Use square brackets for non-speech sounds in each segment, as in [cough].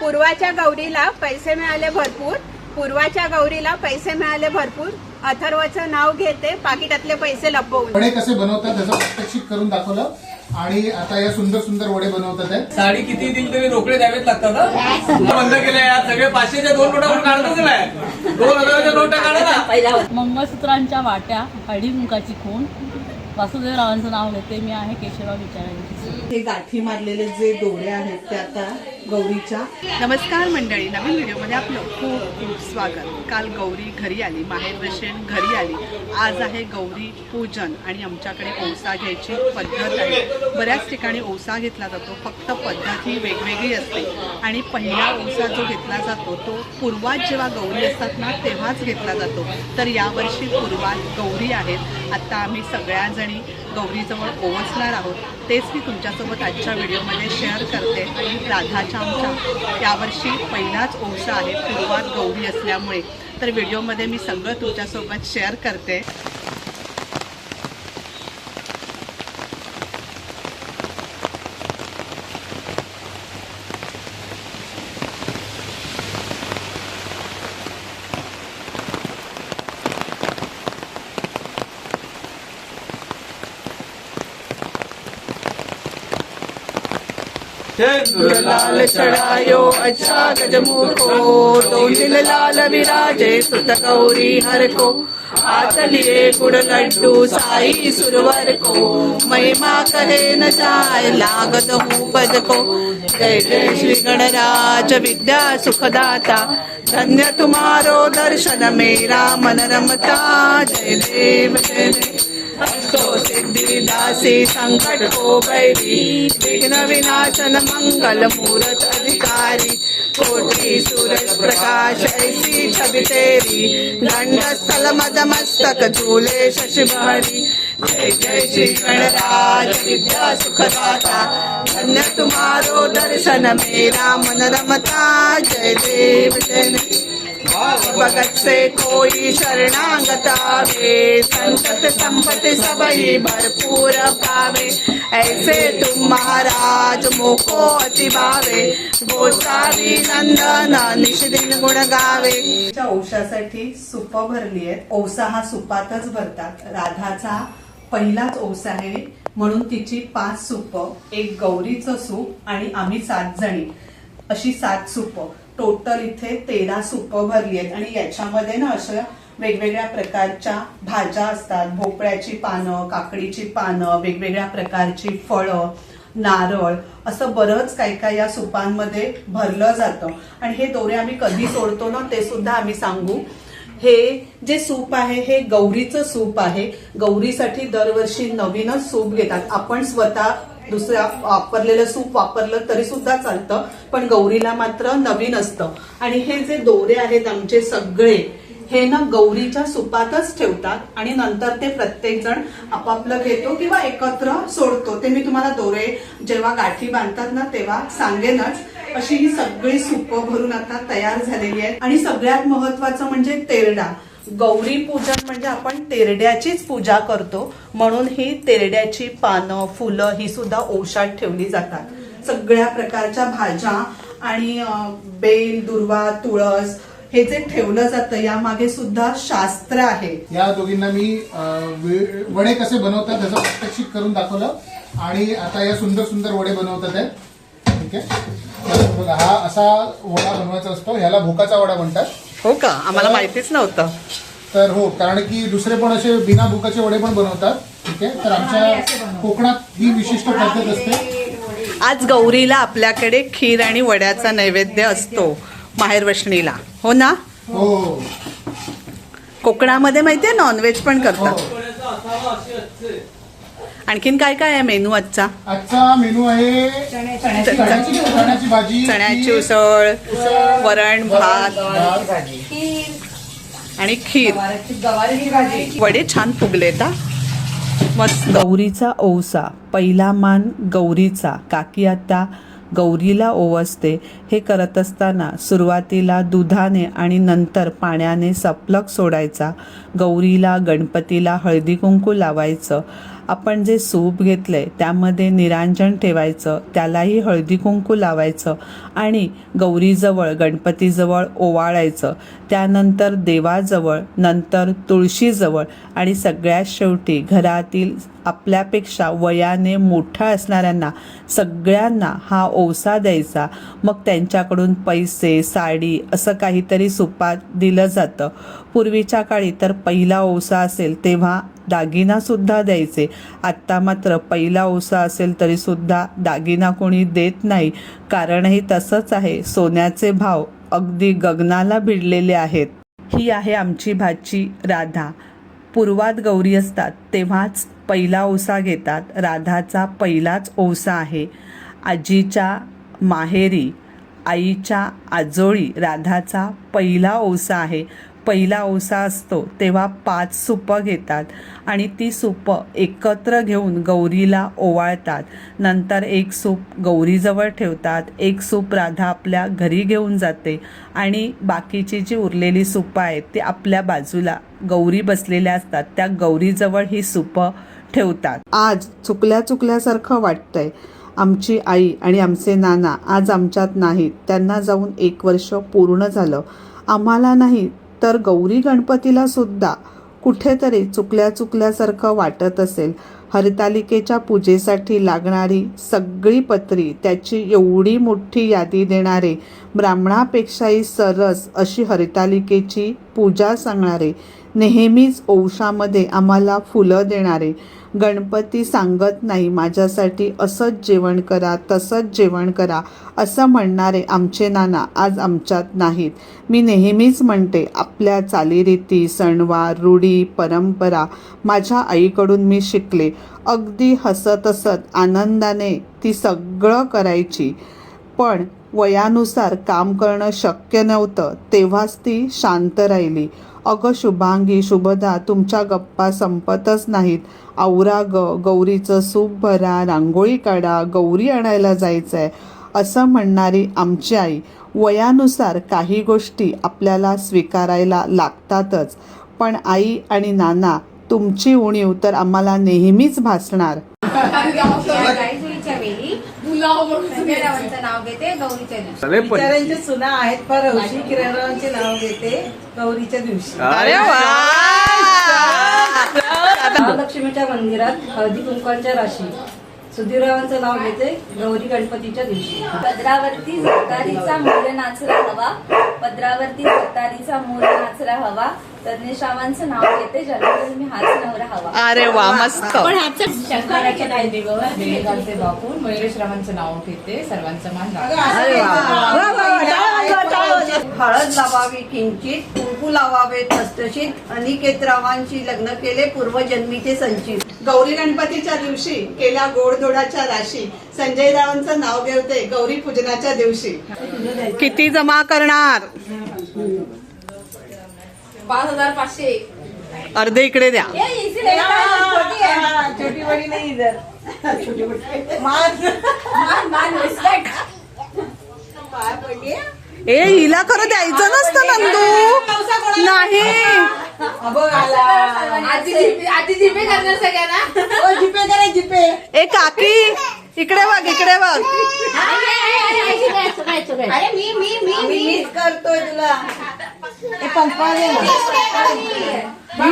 पूर्वाच्या गौरीला पैसे मिळाले भरपूर. पूर्वाच्या गौरीला पैसे मिळाले भरपूर. अथर्वचं नाव घेते पाकिटातले पैसे लपवून. वडे कसे बनवतात त्याचं प्रात्यक्षिक करून दाखवलं. आणि आता या सुंदर सुंदर वडे बनवतात आहेत. साडी किती दिली तरी रोकडे द्यावेच लागतात हं? बंद केले यार सगळे पाचशेच्या दोन नोटा पण काढतच नाही. दोन हजाराच्या नोटा काढा ना. मंगळसूत्रांच्या वाट्या हळदी मुंकाची खूण. वासुदेव रावांचं नाव घेते मी आहे केशवराव विचारांची. हे गाठी मारलेले जे दोरे आहेत ते आता गौरीच्या. नमस्कार मंडळी नवीन व्हिडिओमध्ये आपलं खूप खूप स्वागत. काल गौरी घरी आली माहेर दशेन घरी आली. आज आहे गौरी पूजन आणि आमच्याकडे ओसा घ्यायची पद्धत आहे. बऱ्याच ठिकाणी ओसा घेतला जातो फक्त पद्धत ही वेगवेगळी असते. आणि पहिला ओसा जो घेतला जातो तो पूर्वात जेव्हा गौरी असतात ना तेव्हाच घेतला जातो. तर यावर्षी पूर्वात गौरी आहेत. आत्ता आम्ही सगळ्याजणी गौरीजवळ पोहोचणार आहोत तेच मी तुमच्यासोबत आजच्या व्हिडिओमध्ये शेअर करते. आणि राधाच्या आमच्या यावर्षी पहिलाच ओसा आहे पूर्वात गौरी असल्यामुळे. तर व्हिडिओमध्ये मी सगळं तुमच्यासोबत शेअर करते. लाल चढायो अच्छा गजमुखो। दोन लाल विराजे सुत गौरी हर को। आतलिए गुड़ लड्डू साई सुरवर को। महिमा कहे न जाय लागत हूँ पद को। जय जय श्री गणराज विद्या सुखदाता। धन्य तुम्हारो दर्शन मेरा मन रमता जय देव जय देव। दासी संकट हो बैरी विघ्न विनाशन मंगल मूरत अधिकारी कोटि सूरज प्रकाश ऐसी छवि तेरी दंड स्थल मद मस्तक झूले शशिभारी। जय जय श्री गणराज विद्या सुखदाता धन्य तुम्हारो दर्शन मेरा मन रमता जय देव जय भगत से कोई शरणांगता वे संकट संपत्ति सबई भरपूर पावे। ऐसे तुम महाराज मोको अति भावे गोसावी नंदन निषदिन गुण गावे। औषासाठी सुप भरली आहेत. औसा हा सुपातच भरतात. राधाचा पहिलाच ओसा आहे. म्हणून तिची पाच सूप एक गौरीचं सूप आणि आम्ही सात जणी. अशी सात सुप. टोटल इथे तेरा सूप भरली आहेत. आणि याच्यामध्ये ना अशा वेगवेगळ्या प्रकारच्या भाज्या असतात. भोपळ्याची पानं काकडीची पानं वेगवेगळ्या प्रकारची फळं नारळ असं बरंच काही काय या सुपांमध्ये भरलं जातं. आणि हे दोरे आम्ही कधी सोडतो ना ते सुद्धा आम्ही सांगू. हे जे सूप आहे हे गौरीचं सूप आहे. गौरीसाठी दरवर्षी नवीनच सूप घेतात. आपण स्वतः दुसऱ्या वापरलेलं सूप वापरलं तरी सुद्धा चालतं पण गौरीला मात्र नवीन असतं. आणि हे जे दोरे आहेत आमचे सगळे हे ना गौरीच्या सुपातच ठेवतात आणि नंतर ते प्रत्येक जण आपापलं घेतो किंवा एकत्र सोडतो. ते मी तुम्हाला दोरे जेव्हा गाठी बांधतात ना तेव्हा सांगेनच. अशी ही सगळी सुपं भरून आता तयार झालेली आहेत. आणि सगळ्यात महत्वाचं म्हणजे तेरडा. गौरी पूजन म्हणजे आपण तेरड्याचीच पूजा करतो. म्हणून ही तेरड्याची पानं फुलं ही सुद्धा ओशात ठेवली जातात. सगळ्या प्रकारच्या भाज्या आणि बेल दुर्वा तुळस हे जे ठेवलं जातं यामागे सुद्धा शास्त्र आहे. या दोघींना मी वडे कसे बनवतात त्याचं प्रात्यक्षिक करून दाखवलं. आणि आता या सुंदर सुंदर वडे बनवतात ठीक आहे? हा असा वडा बनवायचा असतो. ह्याला भोकाचा वडा म्हणतात. हो का? आम्हाला माहितीच नव्हतं. तर हो कारण की दुसरे पण असे बिना भुकाचे वडे पण बनवतात ठीक आहे? तर आमच्या कोकणात ही विशिष्ट पद्धत असते. आज गौरीला आपल्याकडे खीर आणि वड्याचा नैवेद्य असतो माहेर वशणीला. हो ना? हो. कोकणामध्ये माहितीये नॉनव्हेज पण करतात. आणखीन काय काय आहे मेनू आजचा? आजचा मेनू आहे चण्याची चण्याची भाजी. उसळ वरण भात भात, आणि खीर. वडे छान फुगले मस्त. गौरीचा ओवसा पहिला मान गौरीचा काकी आता गौरीला ओवसते. हे करत असताना सुरुवातीला दुधाने आणि नंतर पाण्याने सपलक सोडायचा. गौरीला गणपतीला हळदी कुंकू लावायचं. आपण जे सूप घेतलं आहे त्यामध्ये निरांजन ठेवायचं त्यालाही हळदी कुंकू लावायचं आणि गौरीजवळ गणपतीजवळ ओवाळायचं. त्यानंतर देवाजवळ नंतर तुळशीजवळ आणि सगळ्यात शेवटी घरातील आपल्यापेक्षा वयाने मोठा असणाऱ्यांना सगळ्यांना हा ओसा द्यायचा. मग त्यांच्याकडून पैसे साडी असं काहीतरी सुपात दिलं जातं. पूर्वीच्या काळी तर पहिला ओसा असेल तेव्हा दागिनासुद्धा द्यायचे. आत्ता मात्र पहिला ओसा असेल तरीसुद्धा दागिना कोणी देत नाही. कारणही तसंच आहे. सोन्याचे भाव अगदी गगनाला भिडलेले आहेत. ही आहे आमची भाची राधा. पूर्वात गौरी असतात तेव्हाच पहिला ओसा घेतात. राधाचा पहिलाच ओसा आहे. आजीच्या माहेरी आईच्या आजोळी राधाचा पहिला ओसा आहे. पहिला ओसा असतो तेव्हा पाच सुपं घेतात आणि ती सुपं एकत्र घेऊन गौरीला ओवाळतात. नंतर एक सूप गौरीजवळ ठेवतात एक सूप राधा आपल्या घरी घेऊन जाते आणि बाकीची जी उरलेली सुपं आहेत ती आपल्या बाजूला गौरी बसलेल्या असतात त्या गौरीजवळ ही सुपं ठेवतात. आज चुकल्या चुकल्यासारखं वाटतंय. आमची आई आणि आमचे नाना आज आमच्यात नाहीत त्यांना जाऊन एक वर्ष पूर्ण झालं. आम्हाला नाही तर गौरी गणपतीला सुद्धा कुठेतरी चुकल्या चुकल्यासारखं वाटत असेल. हरतालिकेच्या पूजेसाठी लागणारी सगळी पत्री त्याची एवढी मोठी यादी देणारे ब्राह्मणापेक्षाही सरस अशी हरितालिकेची पूजा सांगणारे नेहमीच औषामध्ये आम्हाला फुलं देणारे. गणपती सांगत नाही माझ्यासाठी असंच जेवण करा तसंच जेवण करा असं म्हणणारे आमचे नाना आज आमच्यात नाहीत. मी नेहमीच म्हणते आपल्या चालीरीती सणवार रूढी परंपरा माझ्या आईकडून मी शिकले. अगदी हसत हसत आनंदाने ती सगळं करायची. पण वयानुसार काम करणं शक्य नव्हतं तेव्हाच ती शांत राहिली. अगं शुभांगी शुभदा तुमच्या गप्पा संपतच नाहीत. आवरा ग गौरीचं सूप भरा रांगोळी काढा गौरी आणायला जायचं आहे असं म्हणणारी आमची आई वयानुसार काही गोष्टी आपल्याला स्वीकारायला लागतातच. पण आई आणि नाना तुमची उणीव तर आम्हाला नेहमीच भासणार. [laughs] नाव घेते गौरीच्या दिवशी. सगळे पण सुना आहेत पर हौशी किरणरावांचे नाव घेते गौरीच्या दिवशी. महालक्ष्मीच्या मंदिरात हळदी कुंकवाच्या राशी. सुधीररावांचं नाव घेते गौरी गणपतीच्या दिवशी पदरावरती सतारीचा मोर नाचला हवा पदरावरती सतारीचा मोर नाचला हवा तज्ञश्रावांचं नाव घेते जन्मदिन मी हाच नवरा हवा अरे वा मस्त शंकराच्या नैदेवावर बेळगावचे बापू मयुरेशरावांचं नाव घेते सर्वांचं मान हळद लावावी किंचित कुंकू लावावे ठसठशीत अनिकेत रावांशी लग्न केले पूर्वजन्मीचे संचित. गौरी गणपतीच्या दिवशी केल्या गोडधोडाच्या राशी. संजय रावांचं नाव घेवते गौरी पूजनाच्या दिवशी. किती जमा करणार? पाच हजार पाचशे अर्धे इकडे द्या. छोटी बडी नाही इधर छोटी बडी मान. पाय पडली ए हिला खरं द्यायचं नसतं नंदू नाही ए काकी इकडे बघ इकडे बघ करतोय तुला हे.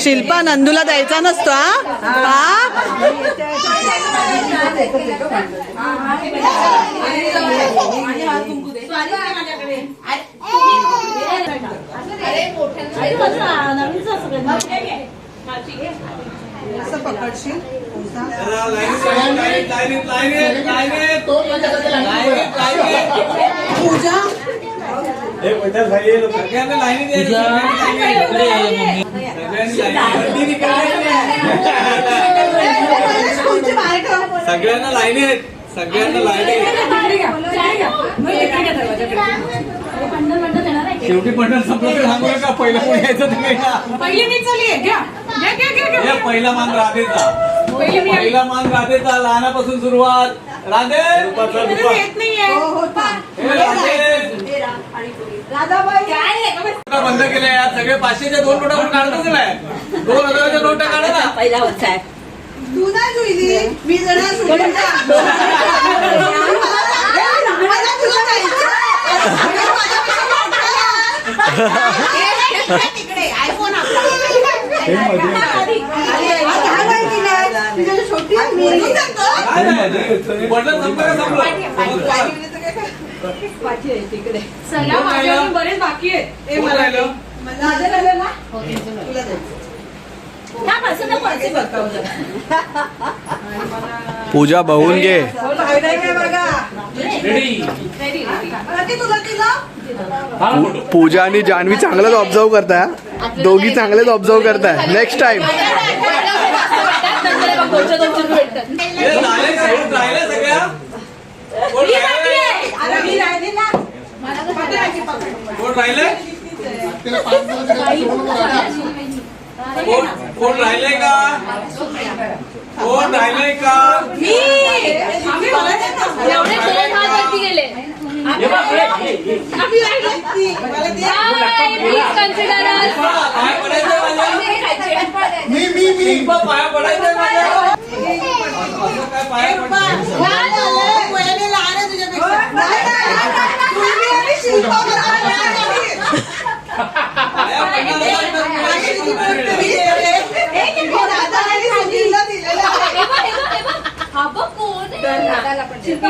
शिल्पा नंदूला द्यायचा नसतो हा हा? असं पकडशील पूजा सगळ्यांना लाईनीत यायचं, सगळ्यांनी लाईनीत. सगळ्यांना लाईनीत सगळ्यांना लाईनीत शेवटी पंढर संपलं तर सांगू नका पहिला कोण यायचं तुम्ही हे पहिला मान राधेचा. पहिला मान राधेचा लहानापासून सुरुवात. राधे! हो हो बंद यार सगळे पाचशेच्या दोन नोटा पण काढतच नाही दोन हजाराच्या नोटा काढा ना. पहिला होता आहे. तू नाही जुईली मी जरा जुईली ना. [laughs] मला तुला जायचं. तिकडे आयफोन आपला काय माहिती नाही तुझ्या छोटी आहे, मी नाही. काय नाही बटन संपलं का संपलं माझी आहे तिकडे कोण राहिलं? बरेच बाकी आहेत मला राहिलं? माझं झालं ना तुला जायचं पूजा बहून घे. पूजा आणि जान्हवी चांगलंच ऑब्झर्व करताय दोघी चांगलेच ऑब्झर्व करताय. नेक्स्ट टाइम राहिले? कोण मी? कोण राहिले तिला पाच जणांकडे सोडून राहा. कोण कोण राहिले का कोण राहिले का एवढे दोन हात वरती गेले पाय पडायचं माझ्या? मी मी मी शिल्पा पाया पडायचंय माझ्या? असं काय पाया पडायचं वयाने लहान आहे तुझ्यापेक्षा नाही, नाही, नाही. तुम्ही आणि शिल्पा बरोबर लहान आहे. पाया पडणार माझी किती गोष्ट मी दिलेली. मी दादा आणि सुधीरला दिलेलं आहे. हा बघ कोण आहे? हे बघ. कोण आहे हा? हे बघ इकडे कोणाला ए, दीदी, मला जुईला द्यायचंय. हा, जुई- जुईला मी जाऊ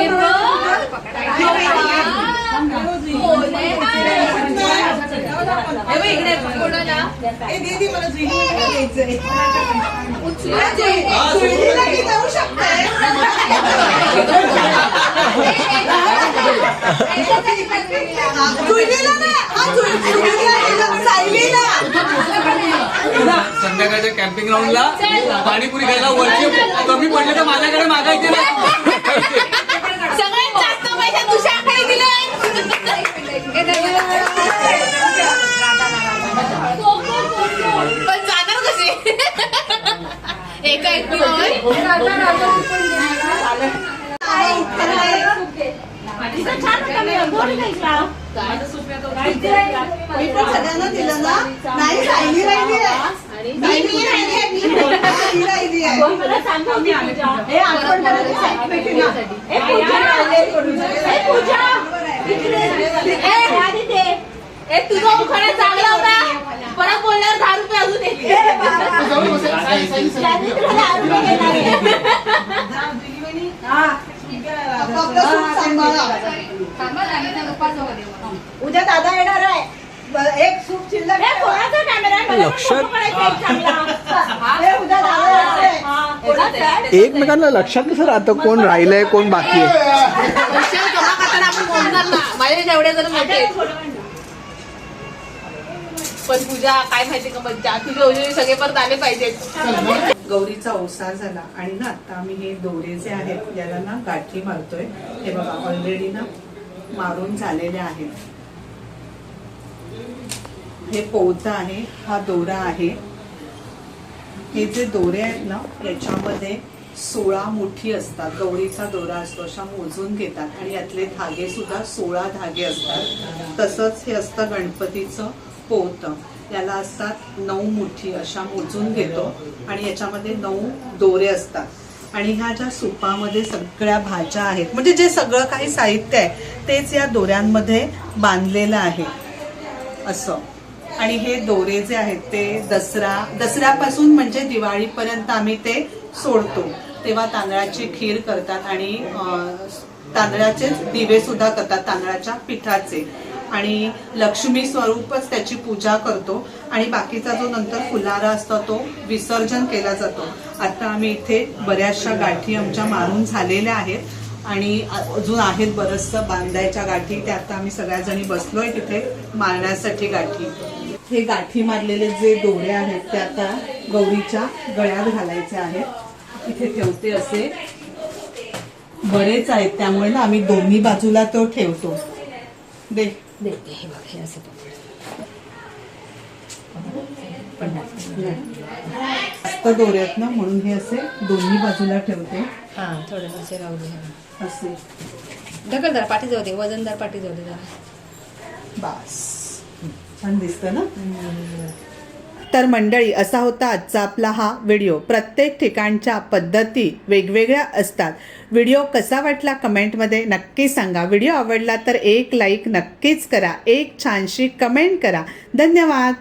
संध्याकाळच्या कॅम्पिंग ग्राउंडला पाणीपुरी खायला वरचे कमी पडले तर माझ्याकडे मागायचे ना एका एकटी मी पण सगळ्यांना दिलं ना नाही सायली राहिली आहे. राहिली राहिली ए, तुझा उखाणा चांगला होता? परत बोलल्यावर दहा रुपये अजून. हा. उद्या दादा येणार आहे. एक सूप शिल्लक कोणाचा कॅमेरा लक्षात. एकमेकांना लक्षात कसं राहतं? कोण राहिलंय कोण बाकी आहे? माझे जेवढे जण मोठे पण पूजा काय माहिती का म्हणजे मज्जा तुझे सगळे परत आले पाहिजेत. गौरीचा अवसार झाला. आणि ना आता आम्ही हे दोरे जे आहेत याला ना गाठी मारतोय. हे बघा ऑलरेडी ना मारून झालेले आहेत. हे पोवता आहे हा दोरा आहे. हे जे दोरे आहेत ना याच्यामध्ये सोळा मुठी असतात. गौरीचा दोरा असतो अशा मोजून घेतात. आणि यातले धागे सुद्धा सोळा धागे असतात. तसंच हे असतं गणपतीचं पोत याला असतात नऊ मुठी अशा मोजून घेतो आणि याच्यामध्ये नऊ दोरे असतात. आणि ह्या ज्या सुपामध्ये सगळ्या भाज्या आहेत म्हणजे जे सगळं काही साहित्य आहे तेच या दोऱ्यांमध्ये बांधलेलं आहे. असं. आणि हे दोरे जे आहेत ते दसरा दसऱ्यापासून म्हणजे दिवाळीपर्यंत आम्ही ते सोडतो. तेव्हा तांदळाची खीर करतात आणि तांदळाचे तांदळाचेच दिवे सुद्धा करतात तांदळाच्या पिठाचे. आणि लक्ष्मी स्वरूपच त्याची पूजा करतो. आणि बाकीचा जो नंतर फुलारा असतो तो विसर्जन केला जातो. आता आम्ही इथे बऱ्याचशा गाठी आमच्या मारून झालेल्या आहेत. आणि अजून आहेत बरंचसं बांधायच्या गाठी. त्या आता आम्ही सगळ्या जणी बसलोय तिथे मारण्यासाठी गाठी. हे गाठी मारलेले जे दोरे आहेत ते आता गौरीच्या गळ्यात घालायचे आहेत. इथे ठेवते असे. बरेच आहेत त्यामुळे ना आम्ही दोन्ही बाजूला तो ठेवतो. दे. मस्त जास्त दोरे आहेत ना म्हणून हे असे दोन्ही बाजूला ठेवते. हा थोडे असे राहू दे. असे. ढकल जरा पाठी जाऊ दे वजनदार पाठी जाऊ दे जरा. बास. छान दिसतं ना? तर मंडळी असा होता आजचा आपला हा व्हिडिओ. प्रत्येक ठिकाणच्या पद्धती वेगवेगळ्या असतात. व्हिडिओ कसा वाटला कमेंटमध्ये नक्की सांगा. व्हिडिओ आवडला तर एक लाईक नक्कीच करा. एक छानशी कमेंट करा. धन्यवाद.